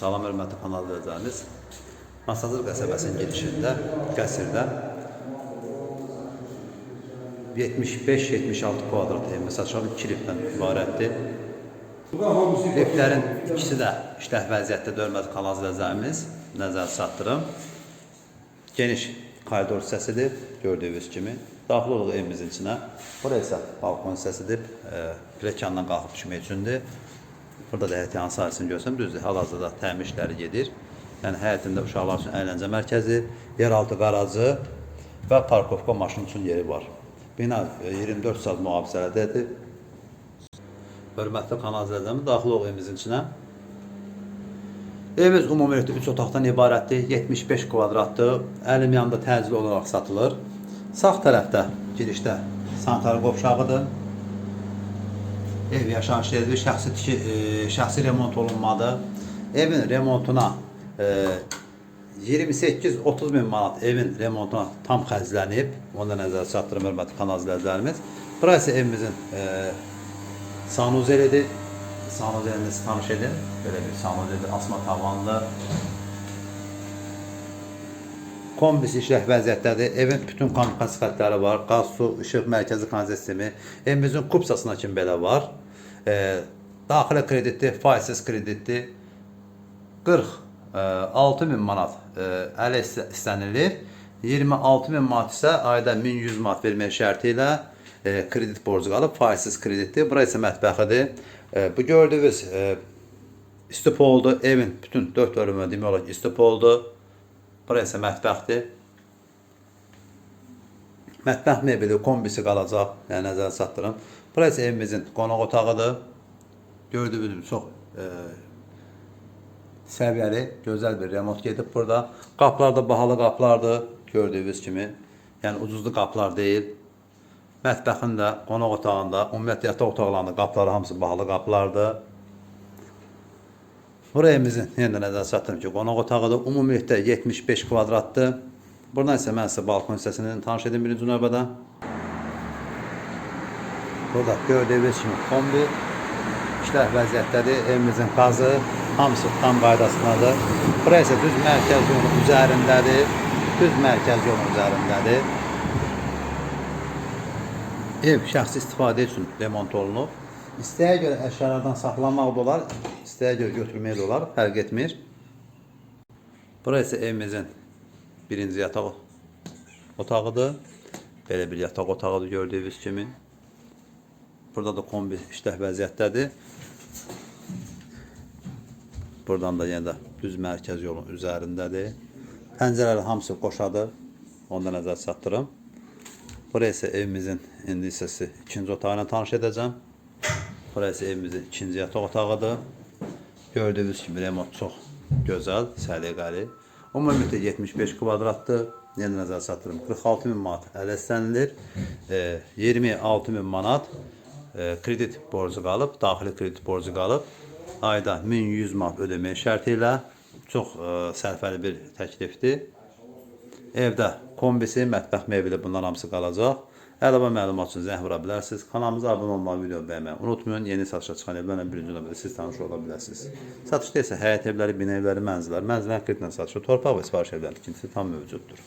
Hörmətli kanal izləyicilərimiz. Masazır qəsəbəsinin girişində, qəsrdə 75-76 kvadrat məsəl iki liftdən ibarətdir. Liftlərin ikisi də işləh vəziyyətdə hörmətli kanal izləyicilərimiz nəzər çatdırım. Geniş koridor hissəsidir, gördüyünüz kimi. Daxil oluq evimizin içinə. Bura isə balkon hissəsidir, e, pilləkəndən qalxıb düşmək üçündür. Burada da həyət yanı sahəsini görsəm, düzdür, hal-hazırda təmir işləri gedir. Yəni həyətində uşaqlar üçün əyləncə mərkəzi, yeraltı qarajı və parkovka maşın üçün yeri var. Bina e, 24 saat mühafizələdədir. Hörmətli kanal izləyicilərimiz, daxil oluq evimizin içinə. Evimiz ümumilikdə 3 otaqdan ibarətdir, 75 kvadratdır. Əlim yanında təcili olaraq satılır. Sağ tərəfdə girişdə sanitar qovşağıdır. Ev yaşayış evi şəxsi tiki, e, şəxsi remont olunmadı. Evin remontuna e, 28-30 min manat evin remontuna tam xərclənib. Onu da nəzərə çatdırım hörmətli kanal izləyicilərimiz. Bura isə evimizin e, sanuzelidir. Sanuzelini siz tanış edin. Böyle bir sanuzeli asma tavanlı. Kombisi işlək vəziyyətdədir. Evin bütün kommunikasiya var. Qaz, su, işıq, mərkəzi kanalizasiya sistemi. Evimizin kupsasına kimi belə var. E, daxili kreditli, faizsiz kreditli 46 min manat e, ələ ist- istənilir. 26 min manat isə ayda 1100 manat vermək şərti ilə e, kredit borcu qalıb, faizsiz kreditdir. Bura isə mətbəxidir. E, bu gördüyünüz e, istipoldu. Evin bütün dörd bölümü demək olar ki, istipoldu. Bura isə mətbəxdir. Mətbəx mebeli, kombisi qalacaq. Yəni nəzərə çatdırım. Bura isə evimizin qonaq otağıdır. Gördüyünüz çox e, səviyyəli, gözəl bir remont gedib burada. Qapılar da bahalı qapılardır, gördüyünüz kimi. Yəni ucuzlu qapılar deyil. Mətbəxin də, qonaq otağında, ümumiyyətlə yataq otaqlarında qapıları hamısı bahalı qapılardır. Buraya evimizin yenə nəzərə çatdırım ki, qonaq otağıdır. Ümumilikdə 75 kvadratdır. Buradan isə mən sizə balkon hissəsini tanış edim birinci növbədə. Burada gördüyünüz kimi kombi işlər vəziyyətdədir. Evimizin qazı hamısı tam qaydasındadır. Bura isə düz mərkəz yolun üzərindədir. Düz mərkəz yolun üzərindədir. Ev şəxsi istifadə üçün remont olunub. İstəyə görə əşyalardan saxlamaq da olar, istəyə görə götürmək də olar, fərq etmir. Bura isə evimizin birinci yataq otağıdır. Belə bir yataq otağıdır gördüyünüz kimi. Burada da kombi işləh vəziyyətdədir. Buradan da yenə də düz mərkəz yolun üzərindədir. Pəncərələr hamısı qoşadır. Onda nəzər çatdırım. Buraya isə evimizin indi hissəsi ikinci otağı ilə tanış edəcəm. Buraya isə evimizin ikinci yataq otağıdır. Gördüyünüz kimi remont çox gözəl, səliqəli. Ümumilikdə 75 kvadratdır. Yenə nəzər çatdırım. 46 min manat ələ. E, 26 min manat kredit borcu qalıb, daxili kredit borcu qalıb. Ayda 1100 manat ödəmək şərti ilə çox e, sərfəli bir təklifdir. Evdə kombisi, mətbəx mebeli bunlar hamısı qalacaq. Əlavə məlumat üçün zəng vura bilərsiniz. Kanalımıza abunə olmağı, video bəyənməyi unutmayın. Yeni satışa çıxan evlərlə birinci növbədə siz tanış ola bilərsiniz. Satışda isə həyət evləri, bina evləri, mənzillər, mənzillərin kreditlə satışı, torpaq və sifariş evlərinin tikintisi tam mövcuddur.